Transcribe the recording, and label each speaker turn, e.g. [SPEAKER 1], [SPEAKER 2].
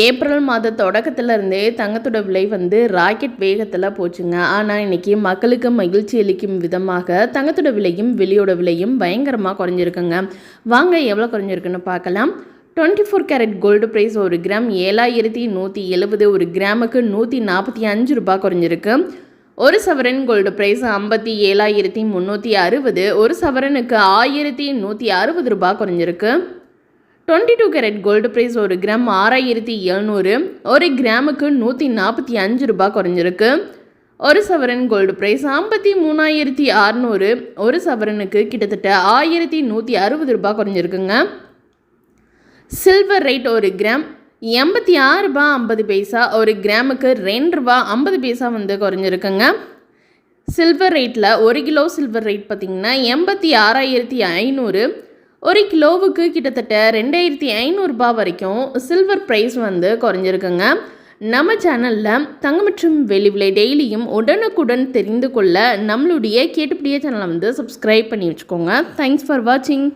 [SPEAKER 1] April மாத தொடக்கத்துல இருந்தே தங்கத்தோட விலை வந்து ராக்கெட் வேகத்தில் போச்சுங்க. ஆனால் இன்னைக்கு மக்களுக்கு மகிழ்ச்சி அளிக்கும் விதமாக தங்கத்தோட விலையும் வெளியோட விலையும் பயங்கரமாக குறைஞ்சிருக்குங்க. வாங்க எவ்வளோ குறைஞ்சிருக்குன்னு பார்க்கலாம். Twenty four carat gold price ஒரு கிராம் ஏழாயிரத்தி நூற்றி எழுபது ஒரு கிராமுக்கு நூற்றி நாற்பத்தி அஞ்சு ரூபாய் குறைஞ்சிருக்கு. ஒரு சவரன் கோல்டு ப்ரைஸ் ஐம்பத்தி ஏழாயிரத்தி முந்நூற்றி அறுபது ஒரு சவரனுக்கு ஆயிரத்தி நூற்றி அறுபது ரூபாய் குறைஞ்சிருக்கு. Twenty two carat gold price ஒரு கிராம் ஆறாயிரத்தி எழுநூறு ஒரு கிராமுக்கு நூற்றி நாற்பத்தி அஞ்சு ரூபாய் குறைஞ்சிருக்கு. ஒரு சவரன் கோல்டு ப்ரைஸ் ஐம்பத்தி மூணாயிரத்தி அறநூறு ஒரு சவரனுக்கு கிட்டத்தட்ட ஆயிரத்தி நூற்றி அறுபது ரூபாய் குறைஞ்சிருக்குங்க. சில்வர் ரேட் ஒரு கிராம் எண்பத்தி ஆறு ரூபா ஐம்பது பைசா ஒரு கிராமுக்கு ரெண்டு ரூபா ஐம்பது பைசா வந்து குறைஞ்சிருக்குங்க. சில்வர் ரேட்டில் ஒரு கிலோ சில்வர் ரேட் பார்த்திங்கன்னா எண்பத்தி ஆறாயிரத்தி ஐநூறு ஒரு கிலோவுக்கு கிட்டத்தட்ட ரெண்டாயிரத்தி ஐநூறுரூபா வரைக்கும் சில்வர் ப்ரைஸ் வந்து குறைஞ்சிருக்குங்க. நம்ம சேனலில் தங்க மற்றும் வெளி விலை டெய்லியும் உடனுக்குடன் தெரிந்து கொள்ள நம்மளுடைய கேட்டுப்படியே சேனலை வந்து சப்ஸ்கிரைப் பண்ணி வச்சுக்கோங்க. தேங்க்ஸ் ஃபார் வாட்சிங்